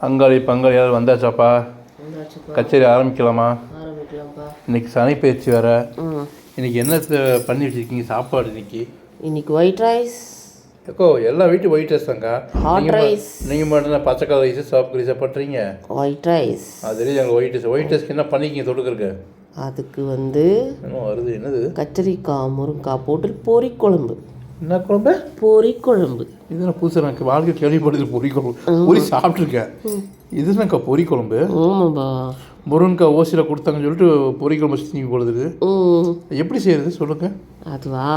அங்காளி பங்காளி யாரும் வந்தாச்சாப்பா? கச்சேரி ஆரம்பிக்கலாமா? இன்னைக்கு சனி பயிற்சி வேற இன்னைக்கு என்ன பண்ணி வச்சிருக்கீங்க சாப்பாடு இன்னைக்கு? இன்னைக்கு ஒயிட் ரைஸ் ஏக்கோ எல்லா வீட்டும் ஒயிட் ரைஸ் தாங்க ஹாட் ரைஸ் நீங்கள் மட்டும் தான் பச்சை கலர் ரைஸ் சிவப்பு ரைஸாக பண்ணுறீங்க ஒயிட் ரைஸ் அது தெரியுது எங்களுக்கு ஒயிட் ரைஸ் ஒயிட் ரைஸ்க்கு என்ன பண்ணிக்கிங்க தொடுக்கிறக்கு அதுக்கு வந்து வருது என்னது? கத்திரிக்காய் முருங்காய் போட்டு பொரி குழம்பு என்ன குழம்பு? பொரி குழம்பு இது நான் புதுசாக எனக்கு வாழ்க்கை கேள்விப்படுது பொரி குழம்பு பொரி சாப்பிட்ருக்கேன் இது என்னக்கா பொரி குழம்பு ஆமாப்பா. முருங்கக்காய் ஓசியில் கொடுத்தாங்கன்னு சொல்லிட்டு பொரி குழம்பு போடுது ம். எப்படி செய்யறது சொல்லுங்கள் அதுவா?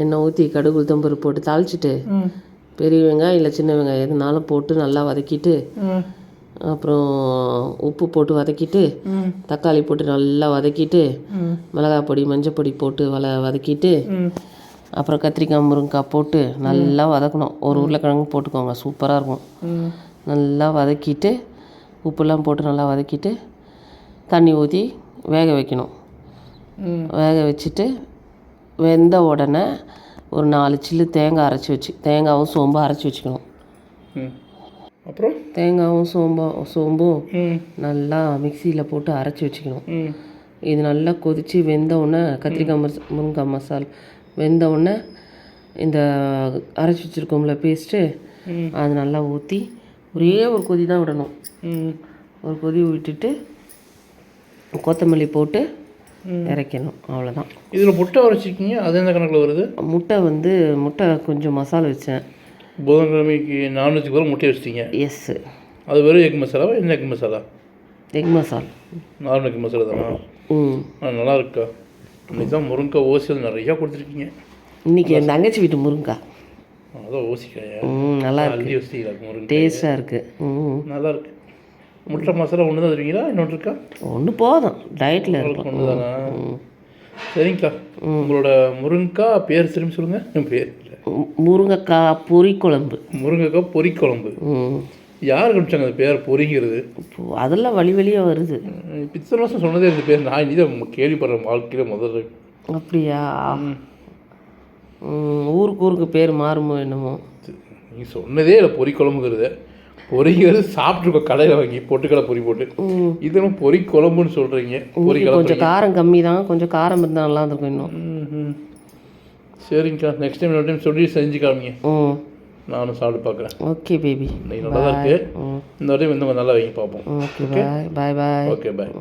எண்ணெய் ஊற்றி கடுகு உளுத்தம்பருப்பு போட்டு தாளிச்சிட்டு பெரிய வெங்காயம் இல்லை சின்ன வெங்காயம் எதுனாலும் போட்டு நல்லா வதக்கிட்டு அப்புறம் உப்பு போட்டு வதக்கிட்டு தக்காளி போட்டு நல்லா வதக்கிட்டு மிளகாய் பொடி மஞ்சள் பொடி போட்டு வள வதக்கிட்டு அப்புறம் கத்திரிக்காய் முருங்கைக்காய் போட்டு நல்லா வதக்கணும். ஒரு உருளைக்கிழங்கு போட்டுக்கோங்க. சூப்பராக இருக்கும். நல்லா வதக்கிட்டு உப்புலாம் போட்டு நல்லா வதக்கிட்டு தண்ணி ஊற்றி வேக வைக்கணும். வேக வச்சுட்டு வெந்த உடனே ஒரு நாலு சில்லு தேங்காய் அரைச்சி வச்சு தேங்காவும் சோம்பும் அரைச்சி வச்சுக்கணும். அப்புறம்? தேங்காவும் சோம்பும் சோம்பும் நல்லா மிக்சியில் போட்டு அரைச்சி வச்சுக்கணும். இது நல்லா கொதித்து வெந்த உடனே கத்திரிக்காய் மச முருங்காய் மசால் வெந்த உடனே இந்த அரைச்சி வச்சுருக்கோம்ல பேஸ்ட்டு அது நல்லா ஊற்றி ஒரே ஒரு கொதி தான் விடணும். ஒரு கொதி விட்டுட்டு கொத்தமல்லி போட்டு இறக்கணும். அவ்வளோதான் இதில் முட்டை வரைச்சிருக்கீங்க அது எந்த கணக்கில் வருது? முட்டை வந்து முட்டை கொஞ்சம் மசாலா வச்சேன். புதன்கிழமைக்கு நான்வெஜ்க்கு பதில் முட்டை வச்சிட்டீங்க? எஸ்ஸு அது வெறும் எக் மசாலாவா என்ன egg masala? Egg masala. Normal egg masala தானா? ம். நல்லா இருக்கா? இன்னைக்கு தான் முருங்கை ஓசியில் நிறையா கொடுத்துருக்கீங்க. இன்னைக்கு என் தங்கச்சி வீட்டு முருங்காய் அதான் ஓசிக்காயா? ம் நல்லா இருக்கு. முருங்கை. டேஸ்ட்டாக இருக்குது ம். நல்லா இருக்கு. முட்டை மசாலா ஒன்று தான் தருவீங்களா? இன்னொன்று இருக்கா? ஒன்று போதும். டயட்டில் இருக்கும். ஒன்று தானா? சரிங்கக்கா. உங்களோட முருங்கா பேர் திரும்பி சொல்லுங்கள் என் பேர் முருங்கைக்காய் பொரி குழம்பு முருங்கைக்காய் பொரிக்குழம்பு. ம். யார் கண்டுச்சாங்க அந்த பேர்? இப்போ அதெல்லாம் வழி வழியாக வருது. இத்தனை வருஷம் சொன்னதே இந்த பேர். நான் இனி தான் கேள்விப்படுறேன் வாழ்க்கையில் முதல்ல. அப்படியா? ஊருக்கு ஊருக்கு பேர் மாறுமோ என்னமோ. நீ சொன்னதே இல்லை பொரி குழம்புங்கிறது. பொரிங்கிறது சாப்பிட்ருக்கோம் கடையில் வாங்கி பொட்டுக்கடை பொரி போட்டு. இதெல்லாம் பொரி குழம்புன்னு சொல்கிறீங்க இன்னைக்கு கொஞ்சம் காரம் கம்மி தான். கொஞ்சம் காரம் இருந்தால் நல்லா இருந்திருக்கும் இன்னும். சரிங்கக்கா நெக்ஸ்ட் டைம் இன்னொரு டைம் சொல்லி செஞ்சு காமிங்க. ம். நானும் சாப்பிட்டு பார்க்குறேன். ஓகே பேபி இன்னைக்கு நல்லா தான் இருக்குது இந்த டைம் இன்னும் நல்லா வைங்க பார்ப்போம். ஓகே பாய் பாய் பாய் ஓகே பாய்